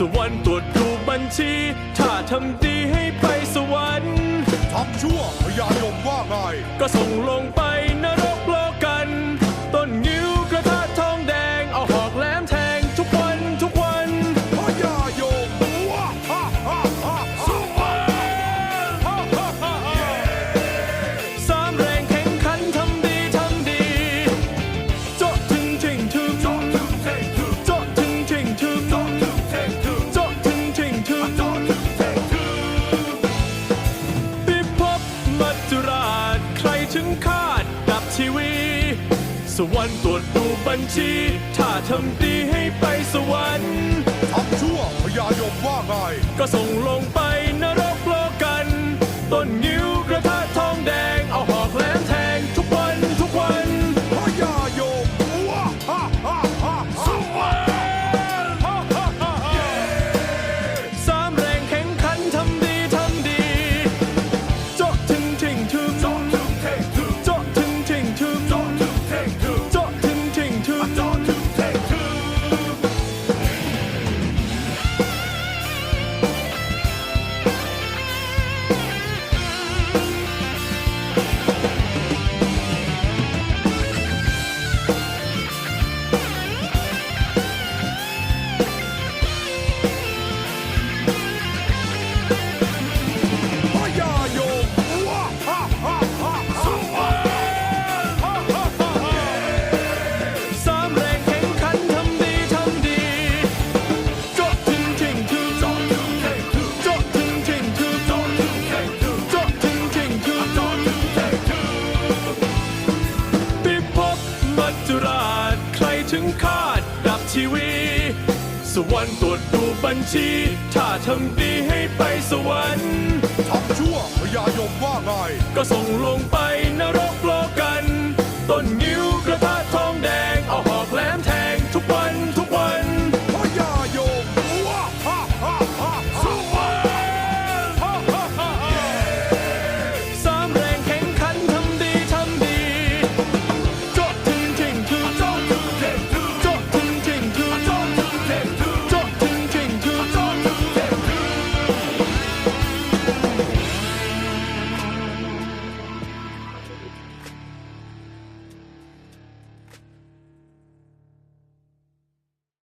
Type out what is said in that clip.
สวรรค์ตรวจดูบัญชี ถ้าทำดีให้ไปสวรรค์ทำชั่วพยายมว่าไง ก็ส่งลงไป ถึงคาดดับทีวี สวรรค์ตรวจดูบัญชี ถ้าทำดีให้ไปสวรรค์ทำชั่วพยายมว่าไง ก็ส่งลงไป ทีวี สวรรค์ตรวจดูบัญชี ถ้าทำดีให้ไปสวรรค์